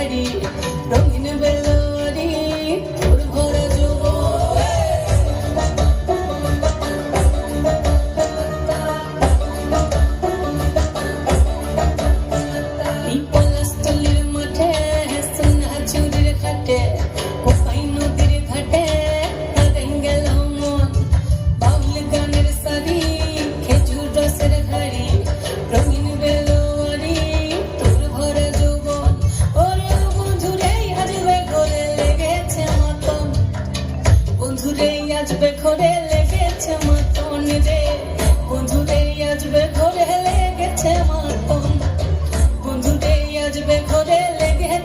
শাড়ি রঙিন বেলারি ওর ভরা যুব। পলাশতলির মাঠে সোনা চুরির খাটে কোপাই নদীর ঘাটে গেল মন। বাউল গানের সারি the coded